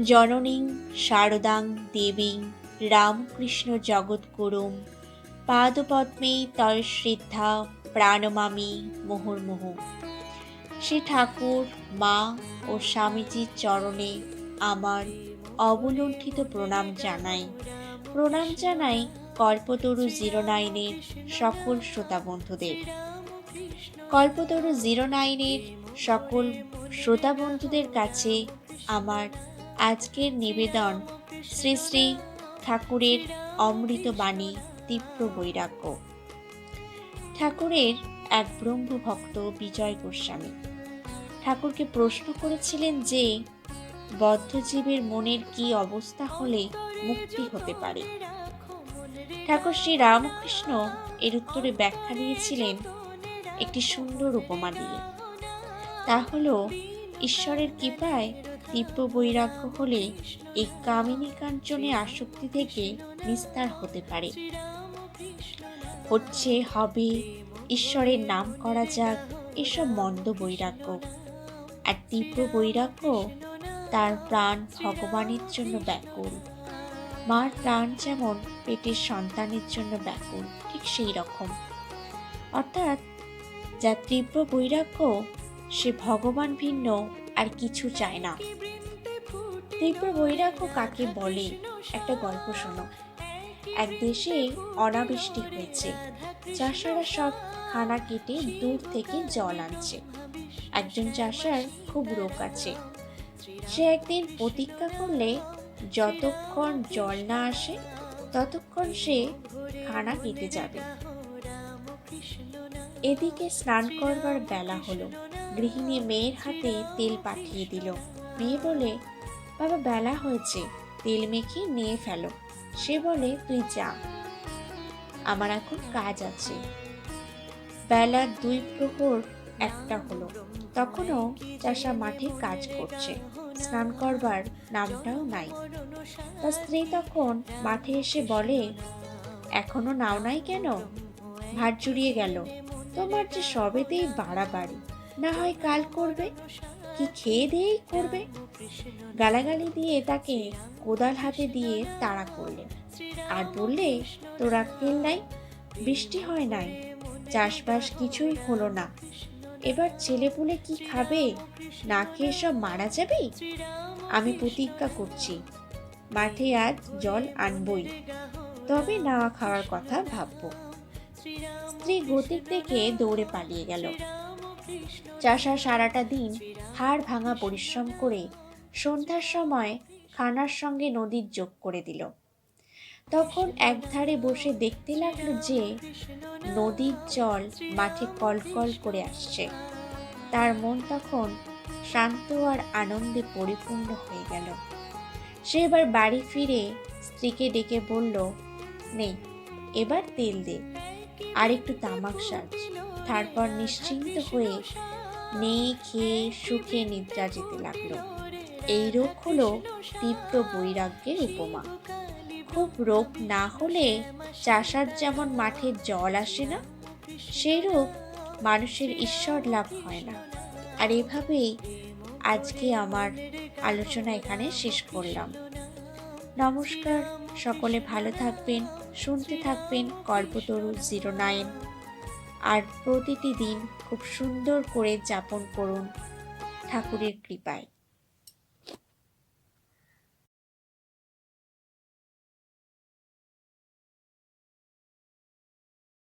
জননীং, শারদাং, দেবীং, রামকৃষ্ণ জগৎগুরুম পাদপদ্মে তয় শ্রদ্ধা প্রাণমামি মুহুর্মুহু। শ্রী ঠাকুর, মা ও স্বামীজির চরণে আমার অবলুণ্ঠিত প্রণাম জানাই। প্রণাম জানাই কল্পতরু জিরো নাইনের সকল শ্রোতা বন্ধুদের। কল্পতরু জিরো নাইনের সকল শ্রোতা বন্ধুদের কাছে আমার আজকের নিবেদন শ্রী শ্রী ঠাকুরের অমৃত বাণী, তীব্র বৈরাগ্য। ঠাকুরের এক ব্রহ্ম ভক্ত বিজয় গোস্বামী। ঠাকুরকে প্রশ্ন করেছিলেন যে, বদ্ধজীবের মনের কি অবস্থা হলে মুক্তি হতে পারে? ঠাকুর শ্রী রামকৃষ্ণ এর উত্তরে ব্যাখ্যা দিয়েছিলেন একটি সুন্দর উপমা দিয়ে। তা হলো, ঈশ্বরের কৃপায় তীব্র বৈরাগ্য হলে এই কামিনী কাঞ্চনে আসক্তি থেকে নিস্তার হতে পারে। হচ্ছে, হবে, ঈশ্বরের নাম করা যাক এসব মন্দ বৈরাগ্য। আর তীব্র বৈরাগ্য তার প্রাণ ভগবানের জন্য ব্যাকুল। মার প্রাণ যেমন পেটের সন্তানের জন্য ব্যাকুল, ঠিক সেই রকম। অর্থাৎ, যা তীব্র বৈরাগ্য, সে ভগবান ভিন্ন আর কিছু চায় না। তীব্র বৈরাগ্য কাকে বলে, একটা গল্প শোনো। এক দেশে অনাবৃষ্টি হয়েছে। চাষারা সব খানা কেটে দূর থেকে জল আনছে। একজন চাষার খুব রোগ আছে। সে একদিন প্রতিজ্ঞা করলে যতক্ষণ জল না আসে, ততক্ষণ সে খানা কেটে যাবে। এদিকে স্নান করবার বেলা হলো। গৃহিণী মেয়ের হাতে তেল পাঠিয়ে দিল। মেয়ে বলে, বাবা, বেলা হয়েছে। তেল মেখে নিয়ে ফেলো। সে বলে, তুই যা। আমার এখন কাজ আছে। বেলা দুই প্রহর একটা হলো। তখনও চাষা মাঠে কাজ করছে। স্নান করবার নামটাও নাই। তার স্ত্রী তখন মাঠে এসে বলে, এখনও নাও নাই কেন? ভাত জুড়িয়ে গেল। তোমার যে সবেতেই বাড়াবাড়ি। না হয় কাল করবে, কি খেয়ে দিয়েই করবে? গালাগালি দিয়ে তাকে কোদাল হাতে দিয়ে তাড়া করলেন। আর বললে, তোরা নাই, বৃষ্টি হয় নাই, চাষবাস কিছুই হলো না। এবার ছেলেপুলে কি খাবে? না খেয়ে সব মারা যাবে? আমি প্রতিজ্ঞা করছি, মাঠে আজ জল আনবই। তবে না খাওয়ার কথা ভাববো। স্ত্রী গতিক দেখে দৌড়ে পালিয়ে গেল। চাষা সারাটা দিন হাড় ভাঙা পরিশ্রম করে সন্ধ্যার সময় খানার সঙ্গে নদীর যোগ করে দিল। তখন একধারে বসে দেখতে লাগল যে নদীর জল মাঠে কলকল করে আসছে। তার মন তখন শান্ত আর আনন্দে পরিপূর্ণ হয়ে গেল। সে এবার বাড়ি ফিরে স্ত্রীকে ডেকে বলল, নে, এবার তেল দে আর একটু তামাক সাজ তারপর নিশ্চিন্ত হয়ে নেই খেয়ে সুখে নিদ্রা যেতে লাগল। এই রোগ হলো তীব্র বৈরাগ্যের উপমা। খুব রোগ না হলে চাষার যেমন মাঠে জল আসে না সেই রোগ মানুষের ঈশ্বর লাভ হয় না। আর এভাবেই আজকে আমার আলোচনা এখানে শেষ করলাম। নমস্কার, সকলে ভালো থাকবেন, শুনতে থাকবেন কল্পতরু জিরো নাইন। আর প্রতিটি দিন খুব সুন্দর করে যাপন করুন ঠাকুরের কৃপায়।